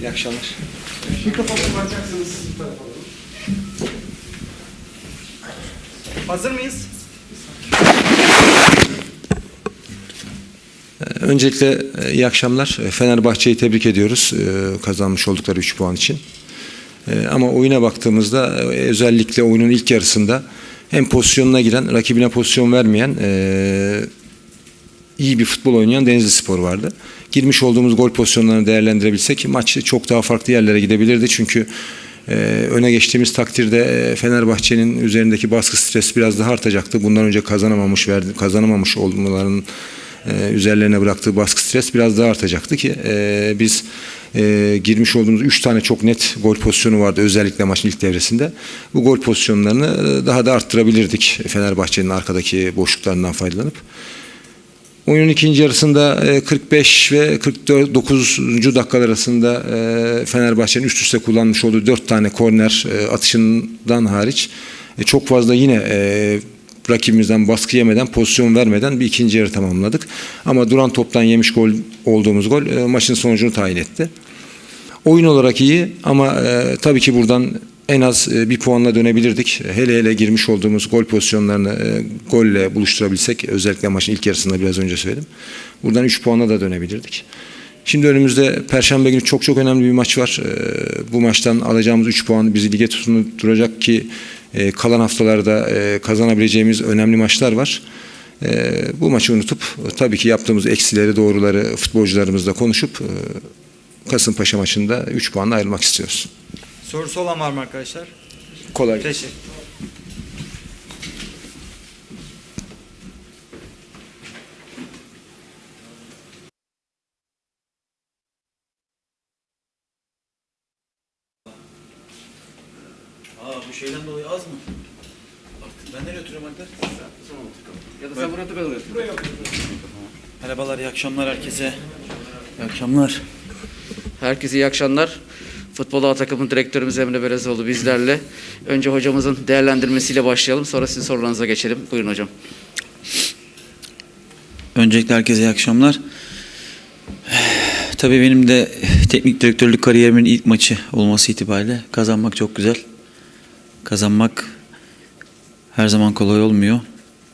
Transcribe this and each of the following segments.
İyi akşamlar. Mikrofonu kapatacaksınız. Hazır mıyız? Öncelikle e, iyi akşamlar. E, Fenerbahçe'yi tebrik ediyoruz e, kazanmış oldukları 3 puan için. Ama oyuna baktığımızda özellikle oyunun ilk yarısında hem pozisyonuna giren, rakibine pozisyon vermeyen iyi bir futbol oynayan Denizli Spor vardı. Girmiş olduğumuz gol pozisyonlarını değerlendirebilsek maç çok daha farklı yerlere gidebilirdi. Çünkü e, öne geçtiğimiz takdirde e, Fenerbahçe'nin üzerindeki baskı stresi biraz daha artacaktı. Bundan önce kazanamamış verdi, kazanamamış olmalarının e, üzerlerine bıraktığı baskı stres biraz daha artacaktı ki e, biz e, girmiş olduğumuz 3 tane çok net gol pozisyonu vardı özellikle maçın ilk devresinde. Bu gol pozisyonlarını e, daha da arttırabilirdik Fenerbahçe'nin arkadaki boşluklarından faydalanıp. Oyunun ikinci yarısında e, 45 ve 49. dakikalar arasında e, Fenerbahçe'nin üst üste kullanmış olduğu 4 tane korner e, atışından hariç e, çok fazla yine e, rakibimizden baskı yemeden, pozisyon vermeden bir ikinci yarı tamamladık. Ama duran toptan yemiş gol olduğumuz gol e, maçın sonucunu tayin etti. Oyun olarak iyi ama e, tabii ki buradan en az e, bir puanla dönebilirdik. Hele hele girmiş olduğumuz gol pozisyonlarını e, golle buluşturabilsek özellikle maçın ilk yarısında biraz önce söyledim. Buradan 3 puanla da dönebilirdik. Şimdi önümüzde Perşembe günü çok çok önemli bir maç var. E, bu maçtan alacağımız 3 puan bizi lige tutunduracak ki kalan haftalarda kazanabileceğimiz önemli maçlar var. Bu maçı unutup tabii ki yaptığımız eksileri doğruları futbolcularımızla konuşup Kasımpaşa maçında 3 puanla ayrılmak istiyoruz. Sorusu olan var mı arkadaşlar? Kolay gelsin. Teşekkür. Aa bu şeyden dolayı az mı? Artık ben nereye oturuyorum Alper? Ya da sen ben oraya. Merhabalar, iyi akşamlar herkese. İyi akşamlar. Herkese iyi akşamlar. Futbol A takımın direktörümüz Emre Berezoğlu bizlerle. Önce hocamızın değerlendirmesiyle başlayalım. Sonra sizin sorularınıza geçelim. Buyurun hocam. Öncelikle herkese iyi akşamlar. Tabii benim de teknik direktörlük kariyerimin ilk maçı olması itibariyle kazanmak çok güzel. Kazanmak her zaman kolay olmuyor.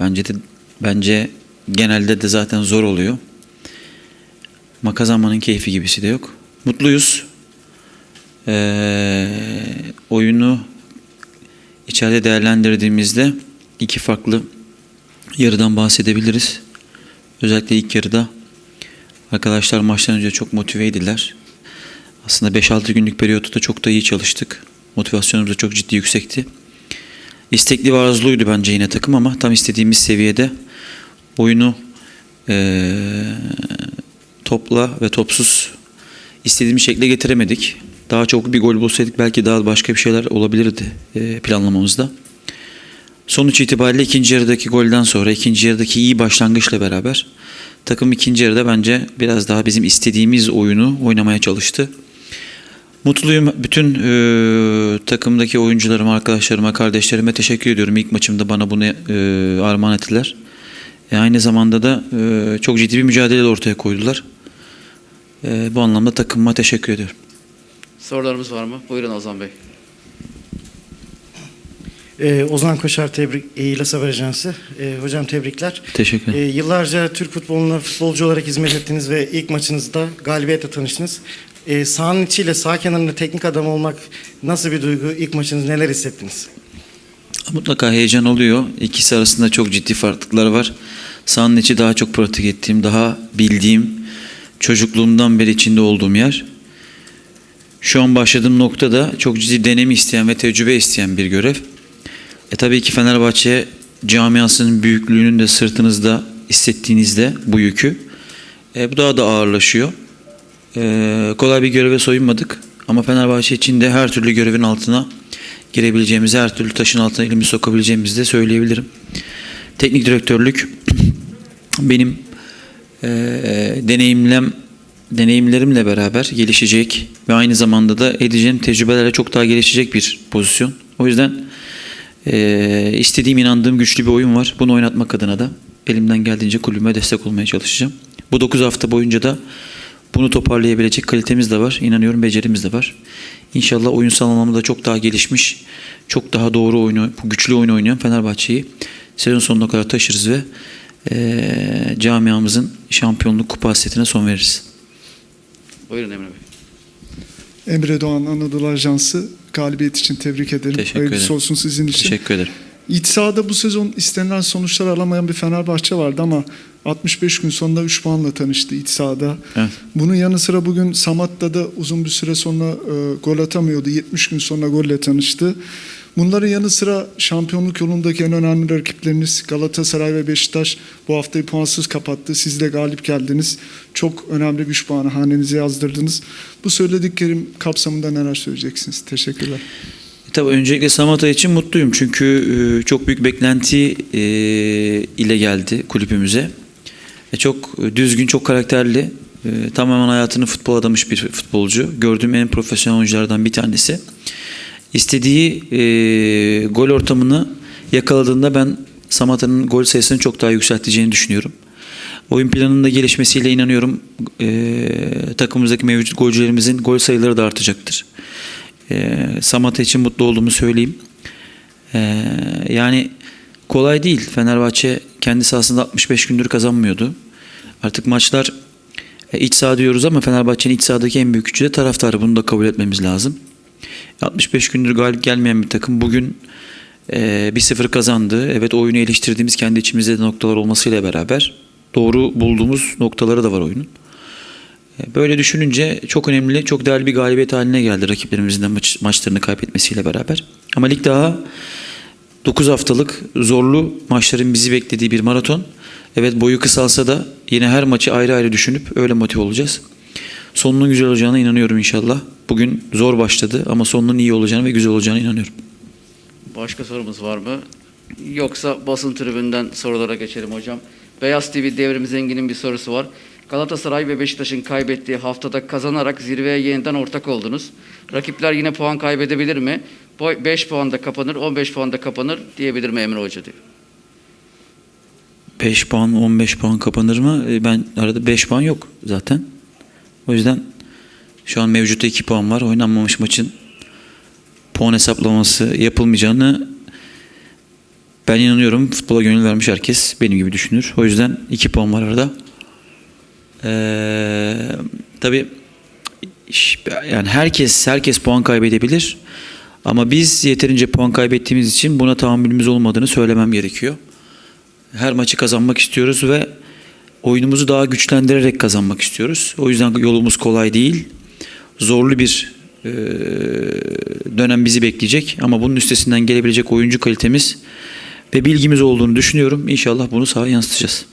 Bence de bence genelde de zaten zor oluyor. Ama kazanmanın keyfi gibisi de yok. Mutluyuz. Ee, oyunu içeride değerlendirdiğimizde iki farklı yarıdan bahsedebiliriz. Özellikle ilk yarıda arkadaşlar maçtan önce çok motiveydiler. Aslında 5-6 günlük periyotta çok da iyi çalıştık. Motivasyonumuz da çok ciddi yüksekti. İstekli ve arzuluydu bence yine takım ama tam istediğimiz seviyede oyunu eee, topla ve topsuz istediğimiz şekle getiremedik. Daha çok bir gol bulsaydık belki daha başka bir şeyler olabilirdi eee, planlamamızda. Sonuç itibariyle ikinci yarıdaki golden sonra ikinci yarıdaki iyi başlangıçla beraber takım ikinci yarıda bence biraz daha bizim istediğimiz oyunu oynamaya çalıştı. Mutluyum. Bütün e, takımdaki oyuncularıma, arkadaşlarıma, kardeşlerime teşekkür ediyorum. İlk maçımda bana bunu e, armağan ettiler. E, aynı zamanda da e, çok ciddi bir mücadele de ortaya koydular. E, bu anlamda takımıma teşekkür ediyorum. Sorularımız var mı? Buyurun Ozan Bey. Ee, Ozan Koşar tebrik, e, İlas Haber Ajansı. Ee, hocam tebrikler. Teşekkür Ee, ederim. yıllarca Türk futboluna futbolcu olarak hizmet ettiniz ve ilk maçınızda galibiyetle tanıştınız. Ee, sahanın içiyle sağ kenarında teknik adam olmak nasıl bir duygu? İlk maçınız neler hissettiniz? Mutlaka heyecan oluyor. İkisi arasında çok ciddi farklılıklar var. Sahanın içi daha çok pratik ettiğim, daha bildiğim, çocukluğumdan beri içinde olduğum yer. Şu an başladığım noktada çok ciddi deneyim isteyen ve tecrübe isteyen bir görev. E tabii ki Fenerbahçe camiasının büyüklüğünün de sırtınızda hissettiğinizde bu yükü e, bu daha da ağırlaşıyor. E, kolay bir göreve soyunmadık ama Fenerbahçe için de her türlü görevin altına girebileceğimizi, her türlü taşın altına elimizi sokabileceğimizi de söyleyebilirim. Teknik direktörlük benim e, deneyimlem deneyimlerimle beraber gelişecek ve aynı zamanda da edeceğim tecrübelerle çok daha gelişecek bir pozisyon. O yüzden e, istediğim, inandığım güçlü bir oyun var. Bunu oynatmak adına da elimden geldiğince kulübüme destek olmaya çalışacağım. Bu 9 hafta boyunca da Bunu toparlayabilecek kalitemiz de var. İnanıyorum becerimiz de var. İnşallah oyunsal anlamda çok daha gelişmiş, çok daha doğru oyunu, güçlü oyun oynayan Fenerbahçe'yi sezon sonuna kadar taşırız ve eee, camiamızın şampiyonluk kupa hasretine son veririz. Buyurun Emre Bey. Emre Doğan Anadolu Ajansı galibiyet için tebrik ederim. Teşekkür Hayırlısı ederim. olsun sizin için. Teşekkür ederim. İç sahada bu sezon istenilen sonuçlar alamayan bir Fenerbahçe vardı ama 65 gün sonunda 3 puanla tanıştı iç sahada. Evet. Bunun yanı sıra bugün Samatta'da da uzun bir süre sonra e, gol atamıyordu. 70 gün sonra golle tanıştı. Bunların yanı sıra şampiyonluk yolundaki en önemli rakipleriniz Galatasaray ve Beşiktaş bu haftayı puansız kapattı. Siz de galip geldiniz. Çok önemli 3 puanı hanenize yazdırdınız. Bu söylediklerim kapsamında neler söyleyeceksiniz? Teşekkürler. Tabii öncelikle Samata için mutluyum çünkü e, çok büyük beklenti e, ile geldi kulübümüze. E, Çok düzgün, çok karakterli, e, tamamen hayatını futbol adamış bir futbolcu. Gördüğüm en profesyonel oyunculardan bir tanesi. İstediği e, gol ortamını yakaladığında ben Samata'nın gol sayısını çok daha yükselteceğini düşünüyorum. Oyun planının da gelişmesiyle inanıyorum e, takımımızdaki mevcut golcülerimizin gol sayıları da artacaktır. E, Samata için mutlu olduğumu söyleyeyim. E, yani kolay değil. Fenerbahçe kendi sahasında 65 gündür kazanmıyordu. Artık maçlar e, iç saha diyoruz ama Fenerbahçe'nin iç sahadaki en büyük gücü de taraftarı. Bunu da kabul etmemiz lazım. 65 gündür galip gelmeyen bir takım bugün e, 1-0 kazandı. Evet oyunu eleştirdiğimiz kendi içimizde de noktalar olmasıyla beraber doğru bulduğumuz noktaları da var oyunun. E, Böyle düşününce çok önemli, çok değerli bir galibiyet haline geldi rakiplerimizin de maç, maçlarını kaybetmesiyle beraber. Ama lig daha 9 haftalık zorlu maçların bizi beklediği bir maraton. Evet boyu kısalsa da yine her maçı ayrı ayrı düşünüp öyle motive olacağız. Sonunun güzel olacağına inanıyorum inşallah. Bugün zor başladı ama sonunun iyi olacağına ve güzel olacağına inanıyorum. Başka sorumuz var mı? Yoksa basın tribünden sorulara geçelim hocam. Beyaz TV Devrim Zengin'in bir sorusu var. Galatasaray ve Beşiktaş'ın kaybettiği haftada kazanarak zirveye yeniden ortak oldunuz. Rakipler yine puan kaybedebilir mi? 5 puanda kapanır, 15 puanda kapanır diyebilir mi Emre Hoca diyor. 5 puan 15 puan kapanır mı? E, Ben arada 5 puan yok zaten. O yüzden şu an mevcutta 2 puan var. Oynanmamış maçın puan hesaplaması yapılmayacağını ben inanıyorum. Futbola gönül vermiş herkes benim gibi düşünür. O yüzden 2 puan var arada. Ee, tabii yani herkes herkes puan kaybedebilir. Ama biz yeterince puan kaybettiğimiz için buna tahammülümüz olmadığını söylemem gerekiyor. Her maçı kazanmak istiyoruz ve oyunumuzu daha güçlendirerek kazanmak istiyoruz. O yüzden yolumuz kolay değil. Zorlu bir e, dönem bizi bekleyecek ama bunun üstesinden gelebilecek oyuncu kalitemiz ve bilgimiz olduğunu düşünüyorum. İnşallah bunu sahaya yansıtacağız.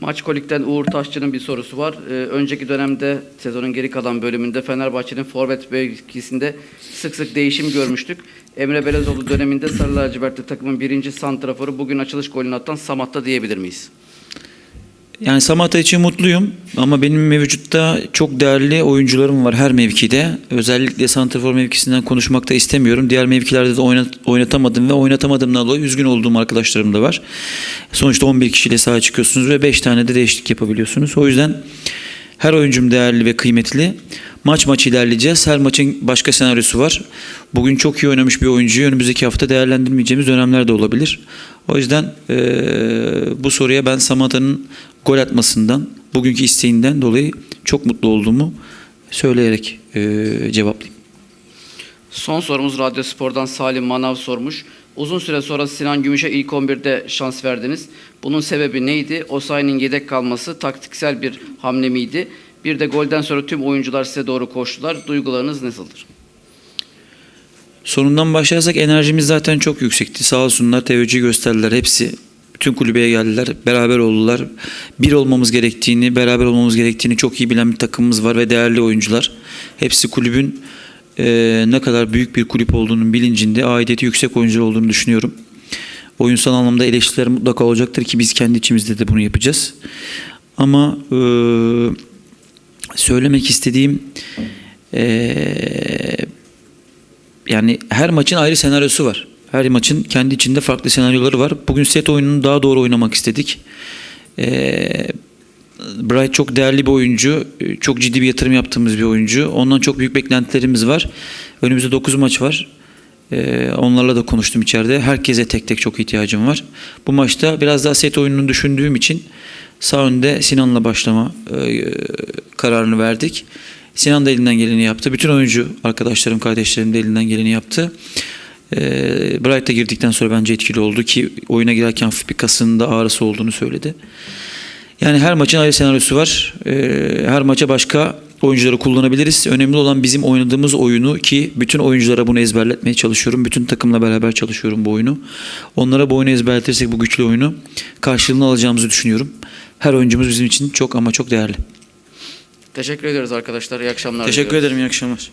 Maç Kolik'ten Uğur Taşçı'nın bir sorusu var. Ee, önceki dönemde sezonun geri kalan bölümünde Fenerbahçe'nin forvet mevkisinde sık sık değişim görmüştük. Emre Belezoğlu döneminde Sarı Lacivertli takımın birinci santraforu bugün açılış golünü atan Samat'ta diyebilir miyiz? Yani Samata için mutluyum ama benim mevcutta çok değerli oyuncularım var her mevkide. Özellikle santrafor mevkisinden konuşmak da istemiyorum. Diğer mevkilerde de oynat, oynatamadım ve oynatamadığımdan dolayı üzgün olduğum arkadaşlarım da var. Sonuçta 11 kişiyle sahaya çıkıyorsunuz ve 5 tane de değişiklik yapabiliyorsunuz. O yüzden her oyuncum değerli ve kıymetli. Maç maç ilerleyeceğiz. Her maçın başka senaryosu var. Bugün çok iyi oynamış bir oyuncuyu önümüzdeki hafta değerlendirmeyeceğimiz dönemler de olabilir. O yüzden eee, bu soruya ben Samata'nın gol atmasından, bugünkü isteğinden dolayı çok mutlu olduğumu söyleyerek eee, cevaplayayım. Son sorumuz Radyo Spor'dan Salim Manav sormuş. Uzun süre sonra Sinan Gümüş'e ilk 11'de şans verdiniz. Bunun sebebi neydi? Osayi'nin yedek kalması taktiksel bir hamle miydi? Bir de golden sonra tüm oyuncular size doğru koştular. Duygularınız nasıldır? Sonundan başlarsak enerjimiz zaten çok yüksekti. Sağ olsunlar teveccüh gösterdiler hepsi. Bütün kulübeye geldiler, beraber oldular. Bir olmamız gerektiğini, beraber olmamız gerektiğini çok iyi bilen bir takımımız var ve değerli oyuncular. Hepsi kulübün eee, ne kadar büyük bir kulüp olduğunun bilincinde, aidiyeti yüksek oyuncular olduğunu düşünüyorum. Oyunsal anlamda eleştiriler mutlaka olacaktır ki biz kendi içimizde de bunu yapacağız. Ama eee, söylemek istediğim eee yani her maçın ayrı senaryosu var. Her maçın kendi içinde farklı senaryoları var. Bugün set oyununu daha doğru oynamak istedik. Ee, Bright çok değerli bir oyuncu. Çok ciddi bir yatırım yaptığımız bir oyuncu. Ondan çok büyük beklentilerimiz var. Önümüzde 9 maç var. Ee, onlarla da konuştum içeride. Herkese tek tek çok ihtiyacım var. Bu maçta biraz daha set oyununu düşündüğüm için sağ önde Sinan'la başlama e, kararını verdik. Sinan da elinden geleni yaptı. Bütün oyuncu arkadaşlarım, kardeşlerim de elinden geleni yaptı. E, Bright da girdikten sonra bence etkili oldu ki oyuna girerken hafif bir kasında ağrısı olduğunu söyledi. Yani her maçın ayrı senaryosu var. Ee, her maça başka oyuncuları kullanabiliriz. Önemli olan bizim oynadığımız oyunu ki bütün oyunculara bunu ezberletmeye çalışıyorum. Bütün takımla beraber çalışıyorum bu oyunu. Onlara bu oyunu ezberletirsek bu güçlü oyunu karşılığını alacağımızı düşünüyorum. Her oyuncumuz bizim için çok ama çok değerli. Teşekkür ediyoruz arkadaşlar. İyi akşamlar. Teşekkür diliyoruz. ederim. İyi akşamlar.